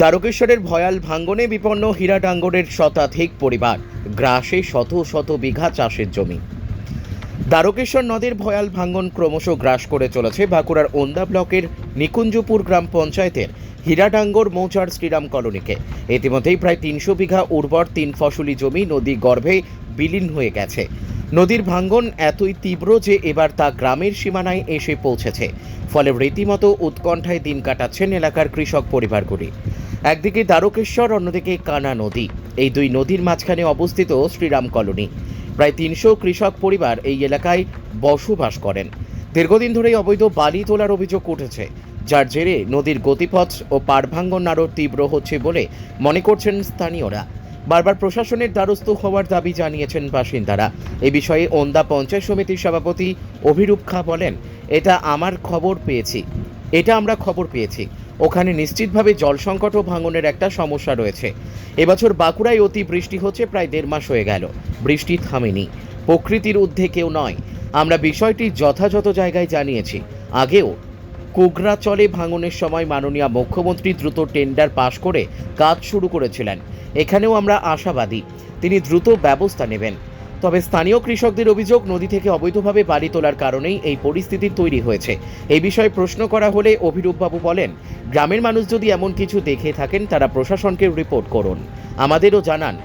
দ্বারকেশ্বরের ভয়াল ভাঙ্গনে বিপন্ন হীরাডাঙ্গরের শতাধিক পরিবার গ্রাসে শত শত বিঘা চাষের জমি। দ্বারকেশ্বর নদের ভয়াল ভাঙ্গন ক্রমশ গ্রাস করে চলেছে বাঁকুড়ার ওন্দা ব্লকের নিকুঞ্জপুর গ্রাম পঞ্চায়েতের হীরাডাঙ্গর মৌচার শ্রীরাম কলোনিকে। ইতিমধ্যেই প্রায় তিনশো বিঘা উর্বর তিন ফসলি জমি নদী গর্ভে বিলীন হয়ে গেছে। নদীর ভাঙ্গন এতই তীব্র যে এবার তা গ্রামের সীমানায় এসে পৌঁছেছে। ফলে রীতিমতো উৎকণ্ঠায় দিন কাটাচ্ছেন এলাকার কৃষক পরিবারগুলি। একদিকে দ্বারকেশ্বর, অন্যদিকে কানা নদী। এই দুই নদীর মাঝখানে অবস্থিত শ্রীরাম কলোনি। প্রায় তিনশো কৃষক পরিবার এই এলাকায় বসবাস করেন। দীর্ঘদিন ধরেই অবৈধ বালি তোলার অভিযোগ উঠেছে, যার জেরে নদীর গতিপথ ও পাড়ভাঙ্গন আরও তীব্র হচ্ছে বলে মনে করছেন স্থানীয়রা। বারবার প্রশাসনের দ্বারস্থ হওয়ার দাবি জানিয়েছেন বাসিন্দারা। এ বিষয়ে ওন্দা পঞ্চায়েত সমিতির সভাপতি অভিরূপ খা বলেন, এটা আমার খবর পেয়েছি। এটা আমরা খবর পেয়েছি। ওখানে নিশ্চিতভাবে জল সংকট ও ভাঙনের একটা সমস্যা রয়েছে। এবছর বাঁকুড়ায় অতি বৃষ্টি হচ্ছে প্রায় দেড় মাস হয়ে গেল। বৃষ্টি থামেনি। প্রকৃতির ঊর্ধ্বে কেউ নয়। আমরা বিষয়টি যথাযথ জায়গায় জানিয়েছি। আগেও কোগরাচলে ভাঙনের সময় মাননীয় মুখ্যমন্ত্রী দ্রুত টেন্ডার পাশ করে কাজ শুরু করেছিলেন। এখানেও আমরা আশাবাদী। তিনি দ্রুত ব্যবস্থা নেবেন। তবে স্থানীয় কৃষকদের অভিযোগ, নদী থেকে অবৈধভাবে বাড়ি তোলার কারণেই এই পরিস্থিতি তৈরি হয়েছে। এই বিষয়ে প্রশ্ন করা হলে অভিরূপবাবু বলেন, গ্রামের মানুষ যদি এমন কিছু দেখে থাকেন, তারা প্রশাসনকে রিপোর্ট করুন। আমাদেরও জানান।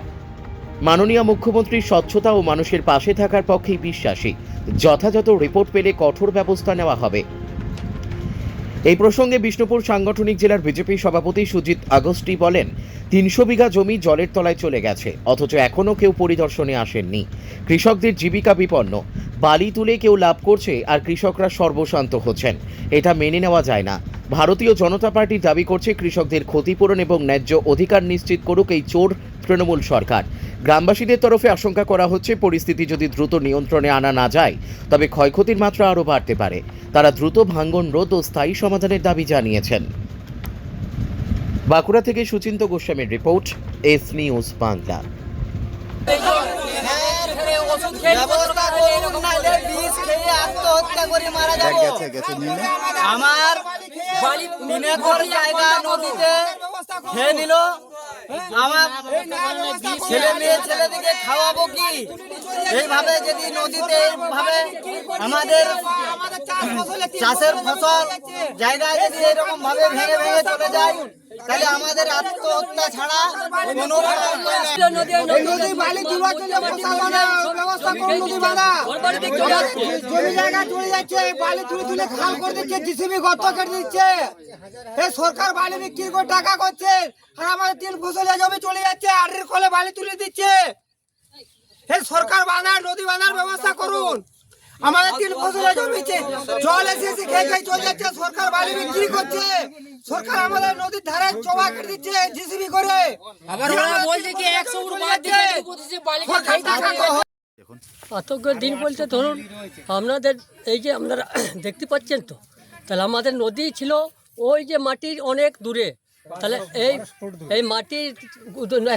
মাননীয় মুখ্যমন্ত্রী স্বচ্ছতা ও মানুষের পাশে থাকার পক্ষেই বিশ্বাসী। যথাযথ রিপোর্ট পেলে কঠোর ব্যবস্থা নেওয়া হবে। এই প্রসঙ্গে বিষ্ণুপুর সাংগঠনিক জেলার বিজেপি সভাপতি সুজিত আগস্টি বলেন, তিনশো বিঘা জমি জলের তলায় চলে গেছে, অথচ এখনও কেউ পরিদর্শনে আসেননি। কৃষকদের জীবিকা বিপন্ন, বালি তুলে কেউ লাভ করছে আর কৃষকরা সর্বশান্ত হচ্ছেন। এটা মেনে নেওয়া যায় না। ভারতীয় জনতা পার্টি দাবি করছে কৃষকদের ক্ষতিপূরণ এবং ন্যায্য অধিকার নিশ্চিত করুক এই চোর তৃণমূল সরকার। গ্রামবাসীদের তরফে আশঙ্কা করা হচ্ছে পরিস্থিতি যদি দ্রুত নিয়ন্ত্রণে আনা না যায়, তবে ক্ষয়ক্ষতির মাত্রা আরও বাড়তে পারে। তারা দ্রুত ভাঙ্গন রোধ ও স্থায়ী সমাধানের দাবি জানিয়েছেন। বাঁকুড়া থেকে সুচিন্ত গোস্বামীর রিপোর্ট, এস নিউজ বাংলা। ব্যবস্থা করুন নাহলে বিষ খেয়ে আত্মহত্যা করে মারা দেখ গেছে গেছে নিয়ে আমার জায়গা নদীতে খেয়ে নিল। আমার ছেলে মেয়ে ছেলেদিকে খাওয়াবো কি? এইভাবে যদি নদীতে এইভাবে আমাদের চাষের ফসল জায়গায় যদি এরকম ভাবে ভেঙে ভেঙে চলে যায় তাহলে আমাদের আত্মহত্যা ছাড়া বালি তুলে তুলে করে দিচ্ছে গর্ত কেটে দিচ্ছে। সরকার বালি বিক্রি করে টাকা করছে, আর আমাদের তিন ফসলের জমি চলে যাচ্ছে আটের কলে বালি তুলে দিচ্ছে। সরকার বাঁধার, নদী বাঁধার ব্যবস্থা করুন। আমাদের তিন ফসলের জমিতে জল এসে এসে খেয়ে খেয়ে চলে যাচ্ছে সরকার বালি বিক্রি করছে। সরকার আমাদের নদীর ধারে চোবা কেটে দিচ্ছে জিসিবি করে। আবার ওরা বলছে কি একশো ফুট বাদ দিয়ে। কো- আতঙ্ক দিন বলতে ধরুন আপনাদের এই যে আপনারা দেখতে পাচ্ছেন তো তাহলে আমাদের নদী ছিল ওই যে মাটির অনেক দূরে। তাহলে এই এই মাটির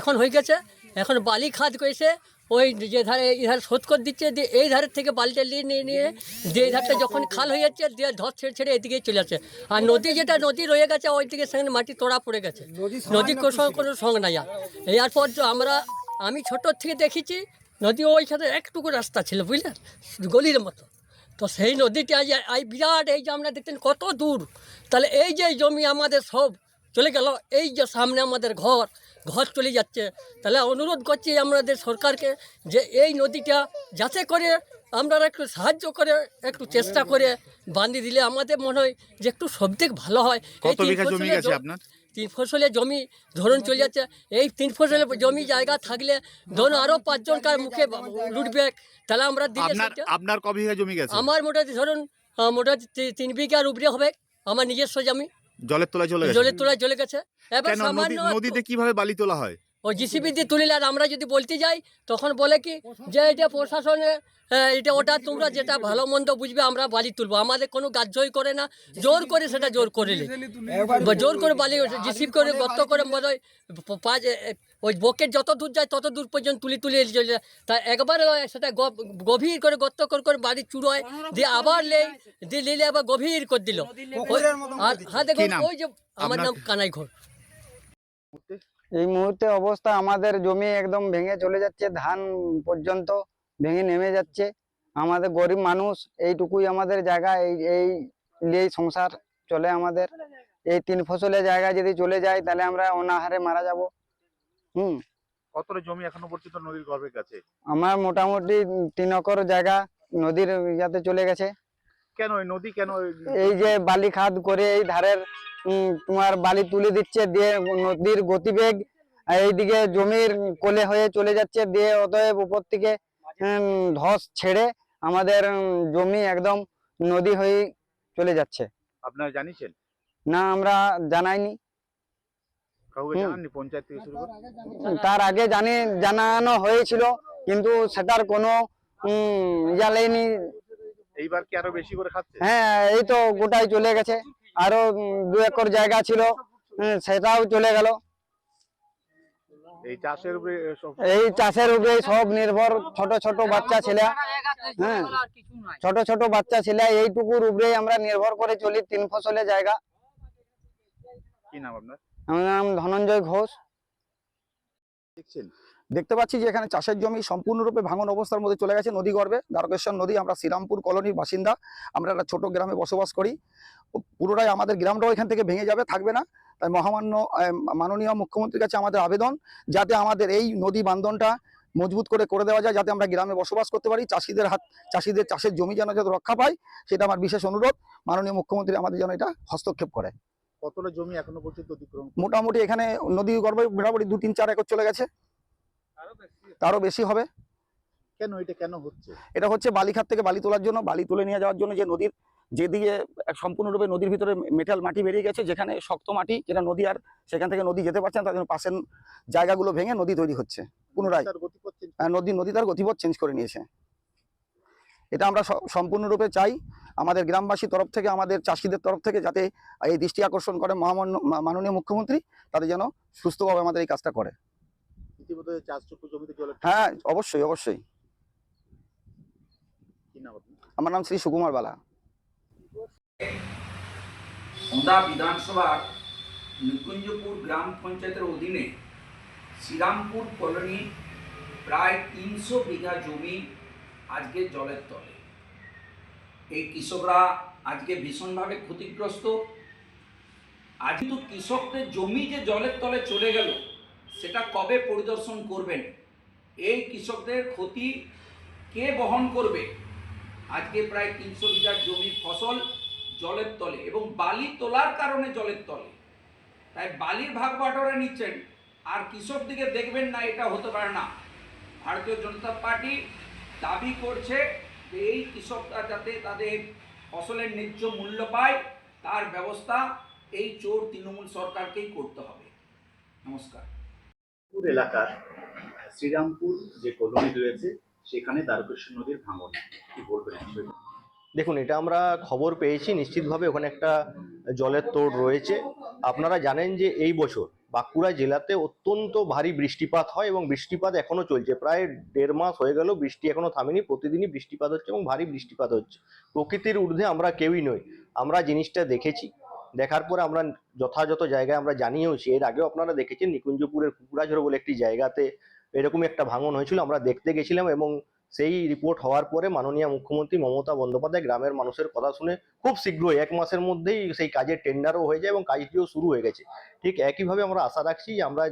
এখন হয়ে গেছে এখন বালি খাদ করেছে ওই যে ধারে এই ধারে শোধ করে দিচ্ছে দিয়ে এই ধারের থেকে বালিটা নিয়ে নিয়ে নিয়ে দিয়ে এই ধারটা যখন খাল হয়ে যাচ্ছে দিয়ে ধর ছেড়ে ছেড়ে এদিকে চলে যাচ্ছে আর নদী যেটা নদী রয়ে গেছে ওই দিকে সেখানে মাটি তোড়া পড়ে গেছে। নদী কোনো কোনো সঙ্গ নাই আর। এরপর যে আমরা আমি ছোটোর থেকে দেখেছি নদী ওইখানে একটুকু রাস্তা ছিল বুঝলেন গলির মতো। তো সেই নদীটা আজ এই বিরাট এই যে আমরা দেখতেন কত দূর। তাহলে এই যে জমি আমাদের সব চলে গেল এই যে সামনে আমাদের ঘর ঘর চলে যাচ্ছে। তাহলে অনুরোধ করছি আমাদের সরকারকে যে এই নদীটা যাতে করে আপনারা একটু সাহায্য করে একটু চেষ্টা করে বাঁধিয়ে দিলে আমাদের মনে হয় যে একটু সব থেকে ভালো হয়। এই তিন ফসলের তিন ফসলের জমি ধরুন চলে যাচ্ছে। এই তিন ফসলের জমি জায়গা থাকলে ধরুন আরও পাঁচজনকার মুখে লুটবে। তাহলে আমরা দিলে আপনার সেটা- আপনার ক জমি গেছে? আমার মোটামুটি ধরুন মোটামুটি তিন বিঘার উপরে হবে। আমার নিজস্ব জমি। জলের তলায় চলে গেছে। জলের তোলায় চলে গেছে। এবার কেন? নদী সামান্য নদীতে কীভাবে বালি তোলা হয়? ও জিসিবি দিয়ে তুলিলে আর আমরা যদি বলতে যাই তখন বলে কি যে এটা প্রশাসনে আহ, এটা ওটা তোমরা যেটা ভালো মন্দ বুঝবে আমরা বালি তুলবো। আমাদের কোনো গাজ্জই করে না জোর করে সেটা জোর করে নি। জোর করে বালি জিসিবি করে গর্ত করে মনে হয় পাঁচ ওই বকের যত দূর যায় তত দূর পর্যন্ত তুলি তুলে চলে যায়। তা একবার সেটা গভীর করে গর্ত করে করে বাড়ি চুড়োয় দিয়ে আবার লেই দিয়ে নিলে আবার গভীর করে দিল। আর হ্যাঁ দেখুন নাম? ওই যে আমার নাম কানাই ঘোষ এই মুহূর্তে অবস্থা আমাদের জমি একদম ভেঙে চলে যাচ্ছে ধান পর্যন্ত ভেঙে নেমে যাচ্ছে। আমাদের গরিব মানুষ এইটুকুই আমাদের জায়গা এই এই নিয়েই সংসার চলে আমাদের। এই তিন ফসলের জায়গা যদি চলে যায় তাহলে আমরা অনাহারে মারা যাব। হুম। কতটা জমি এখনও পর্যন্ত নদীর গর্ভের কাছে আমার মোটামুটি তিন একর জায়গা নদীর ইয়াতে চলে গেছে। কেন নদী কেন এই- যে বালি খাদ করে এই ধারের তোমার বালি তুলে দিচ্ছে দিয়ে নদীর গতিবেগ এইদিকে জমির কোলে হয়ে চলে যাচ্ছে দিয়ে অতএব উপর থেকে ধস ছেড়ে আমাদের জমি একদম নদী হয়ে চলে যাচ্ছে। আপনারা জানিছেন না আমরা জানাইনি। তার আগে জানি জানানো হয়েছিল কিন্তু সেটার কোনো ইয়া এইবার কি আরও বেশি করে খাচ্ছে? হ্যাঁ এই তো গোটাই চলে গেছে। আরও দু একর জায়গা ছিল। উম, সেটাও চলে গেল। এই চাষের উপরে সব এই চাষের উপরে সব নির্ভর ছোট ছোট বাচ্চা ছেলে। হ্যাঁ ছোট ছোট বাচ্চা ছেলে এইটুকুর উপরে আমরা নির্ভর করে চলি তিন ফসলের জায়গা। কি নাম আপনার? আমার নাম ধনঞ্জয় ঘোষ। দেখছেন? দেখতে পাচ্ছি যে এখানে চাষের জমি সম্পূর্ণরূপে ভাঙন অবস্থার মধ্যে চলে গেছে নদী গর্ভে দ্বারকেশ্বর নদী আমরা শ্রীরামপুর কলোনির বাসিন্দা। আমরা একটা ছোট গ্রামে বসবাস করি। পুরোটাই আমাদের গ্রামটাও এখান থেকে ভেঙে যাবে থাকবে না। তাই মহামান্য মাননীয় মুখ্যমন্ত্রীর কাছে আমাদের আবেদন যাতে আমাদের এই নদী বান্ধনটা মজবুত করে করে দেওয়া যায় যাতে আমরা গ্রামে বসবাস করতে পারি। চাষিদের হাত চাষিদের চাষের জমি যেন যাতে রক্ষা পায় সেটা আমার বিশেষ অনুরোধ। মাননীয় মুখ্যমন্ত্রী আমাদের যেন এটা হস্তক্ষেপ করে। কতটা জমি এখনও পর্যন্ত অতিক্রম মোটামুটি এখানে নদী গর্ভে মোটামুটি দু তিন চার একর চলে গেছে। তারও বেশি হবে। কেন? এটা কেন হচ্ছে? এটা হচ্ছে বালিখাত থেকে বালি তোলার জন্য বালি তুলে নিয়ে যাওয়ার জন্য যে নদীর যেদিকে সম্পূর্ণরূপে নদীর ভিতরে মেটাল মাটি বেরিয়ে গেছে যেখানে শক্ত মাটি যেটা নদী আর সেখান থেকে নদী যেতে পারছে না তার জন্য পাশের জায়গাগুলো ভেঙে নদী তৈরি হচ্ছে পুনরায়। গতি নদী নদী তার গতিপথ চেঞ্জ করে নিয়েছে। এটা আমরা সম্পূর্ণরূপে চাই আমাদের গ্রামবাসীর তরফ থেকে আমাদের চাষিদের তরফ থেকে যাতে এই দৃষ্টি আকর্ষণ করে মহামান্য মা- মাননীয় মুখ্যমন্ত্রী তাদের যেন সুস্থভাবে আমাদের এই কাজটা করে। ইতিমধ্যে চাষযোগ্য জমিতে জলে হ্যাঁ অবশ্যই অবশ্যই। আমার নাম শ্রী সুকুমার বালা। ওন্দা বিধানসভার নিকুঞ্জপুর গ্রাম পঞ্চায়েতের অধীনে শ্রীরামপুর কলোনি প্রায় তিনশো বিঘা জমি আজকে জলের তলে। এই কৃষকরা আজকে ভীষণভাবে ক্ষতিগ্রস্ত। আজ কিন্তু কৃষকদের জমি যে জলের তলে চলে গেল সেটা কবে পরিদর্শন করবেন? এই কৃষকদের ক্ষতি কে বহন করবে? আজকে প্রায় তিনশো বিঘা জমির ফসল জলের তলে এবং বালি তোলার কারণে জলের তলে। তাই বালির ভাগ বাটোয়ারা নিচ্ছেন। আর কৃষক দিকে দেখবেন না, এটা হতে পারে না। ভারতীয় জনতা পার্টি দাবি করছে যে এই কৃষকরা যাতে তাদের ফসলের ন্যায্য মূল্য পায়, তার ব্যবস্থা এই চোর তৃণমূল সরকারকেই করতে হবে। নমস্কার। শ্রীরামপুর এলাকার শ্রীরামপুর যে কলোনি রয়েছে, সেখানে দ্বারকেশ্বর নদীর ভাঙন। কি বলবেন দেখুন, এটা আমরা খবর পেয়েছি। নিশ্চিতভাবে ওখানে একটা জলের তোড় রয়েছে। আপনারা জানেন যে এই বছর বাঁকুড়া জেলাতে অত্যন্ত ভারী বৃষ্টিপাত হয় এবং বৃষ্টিপাত এখনও চলছে। প্রায় দেড় মাস হয়ে গেল বৃষ্টি এখনও থামেনি। প্রতিদিনই বৃষ্টিপাত হচ্ছে এবং ভারী বৃষ্টিপাত হচ্ছে। প্রকৃতির ঊর্ধ্বে আমরা কেউই নই। আমরা জিনিসটা দেখেছি। দেখার পরে আমরা যথাযথ জায়গায় আমরা জানিয়েওছি। এর আগেও আপনারা দেখেছেন নিকুঞ্জপুরের কুকুরাঝড় বলে একটি জায়গাতে এরকমই একটা ভাঙন হয়েছিল। আমরা দেখতে গেছিলাম এবং সেই রিপোর্ট হওয়ার পরে মাননীয় মুখ্যমন্ত্রী মমতা বন্দ্যোপাধ্যায় গ্রামের মানুষের কথা শুনে খুব শীঘ্রই এক মাসের মধ্যেই সেই কাজের টেন্ডারও হয়ে যায় এবং কাজটিও শুরু হয়ে গেছে। ঠিক একইভাবে আমরা আশা রাখছি আমরা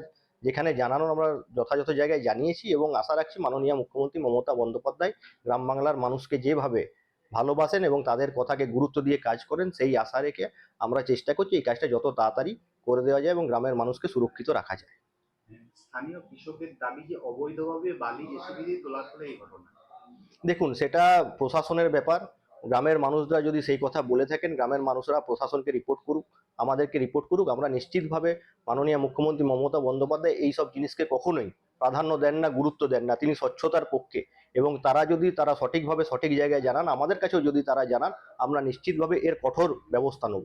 যেখানে জানানোর আমরা যথাযথ জায়গায় জানিয়েছি এবং আশা রাখছি মাননীয় মুখ্যমন্ত্রী মমতা বন্দ্যোপাধ্যায় গ্রাম বাংলার মানুষকে যেভাবে ভালোবাসেন এবং তাদের কথাকে গুরুত্ব দিয়ে কাজ করেন সেই আশা রেখে আমরা চেষ্টা করছি এই কাজটা যত তাড়াতাড়ি করে দেওয়া যায় এবং গ্রামের মানুষকে সুরক্ষিত রাখা যায়। স্থানীয় কৃষকের দাবি যে অবৈধভাবে বালি জেসিবি দিয়ে তোলার ফলে এই ঘটনা। দেখুন সেটা প্রশাসনের ব্যাপার। গ্রামের মানুষরা যদি সেই কথা বলে থাকেন গ্রামের মানুষরা প্রশাসনকে রিপোর্ট করুক আমাদেরকে রিপোর্ট করুক আমরা নিশ্চিতভাবে মাননীয় মুখ্যমন্ত্রী মমতা বন্দ্যোপাধ্যায় এই সব জিনিসকে কখনোই প্রাধান্য দেন না, গুরুত্ব দেন না, তিনি স্বচ্ছতার পক্ষে। এবং তারা যদি তারা সঠিকভাবে সঠিক জায়গায় জানান, আমাদের কাছেও যদি তারা জানান, আমরা নিশ্চিতভাবে এর কঠোর ব্যবস্থা নেব।